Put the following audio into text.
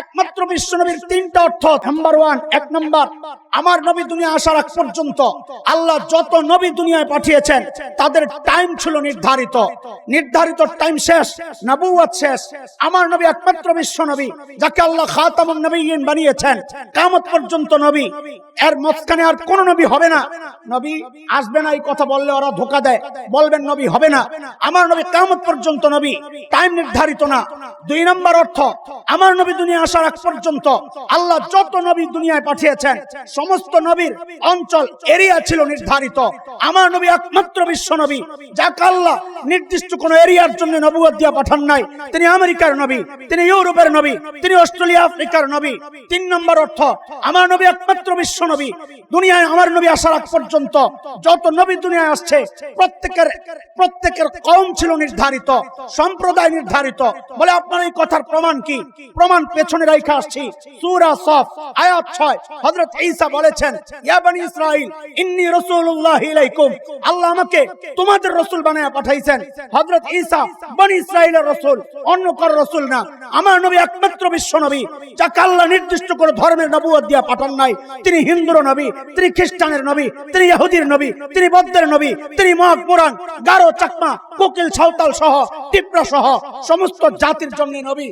একমাত্র বিশ্ব নবীর তিনটা অর্থ নাম্বার ওয়ান এক নাম্বার আমার নবী দুনিয়া আসার আগ পর্যন্ত আল্লাহ যত নবী দুনিয়ায় পাঠিয়েছেন, তাদের টাইম ছিল নির্ধারিত। নির্ধারিত টাইম শেষ নবুয়াত শেষ। আমার নবী একমাত্র বিশ্ব নবী যাকে আল্লাহ খাতামুন নবীন বানিয়েছেন। কামত পর্যন্ত নবী। এর মাঝখানে আর কোন নবী হবে না। নবী আসবে না, এই কথা বললে ওরা ধোকা দেয়। বলবেন নবী হবে না। আমার নবী কামত পর্যন্ত নবী। টাইম নির্ধারিত না। দুই নম্বর অর্থ, আমার নবী দুনিয়া আসার আগ পর্যন্ত আল্লাহ যত নবী দুনিয়ায় পাঠিয়েছেন, সমস্ত নবীর অঞ্চল এরিয়া ছিল নির্ধারিত। আমার নবী একমাত্র বিশ্ব নবী, যাকে আল্লাহ নির্দিষ্ট কোন এরিয়ার জন্য নবুয়ত দিয়া পাঠান নাই। তিনি আমেরিকার নবী, তিনি ইউরোপের নবী, তিনি অস্ট্রেলিয়া, আফ্রিকার নবী। তিন নম্বর অর্থ, আমার নবী একমাত্র বিশ্ব নবী। দুনিয়ায় আমার নবী আসার আগ পর্যন্ত যত নবী দুনিয়ায় আসছে, প্রত্যেকের প্রত্যেকের কম ছিল নির্ধারিত, সম্প্রদায় নির্ধারিত। বলে আপনার এই কথার প্রমাণ কি? প্রমাণ পেছনে রেখে আসছি। সূরা সফ, আয়াত 6 হযরত ঈসা বলেছেন ইসরাইল ইন্নী রাসূলুল্লাহ ইলাইকুম। আল্লাহ আমাকে তোমাদের রাসূল বানায়া পাঠাইছেন। হযরত ঈসা বনি ইসরাইলের রাসূল, অন্য কারও রাসূল না। আমার নবী একমাত্র বিশ্ব নবী নির্দিষ্ট করে ধর্মের নবুয়ত দিয়া পাঠান নাই। তিনি হিন্দুর নবী, তিনি খ্রিস্টানের নবী, তিনি ইহুদির নবী, তিনি বৌদ্ধের নবী, তিনি মহাক পুরাণ গারো, চাকমা, কোকিল, সাঁওতাল সহ টিপরা সহ, সমস্ত জাতির জন্য নবী।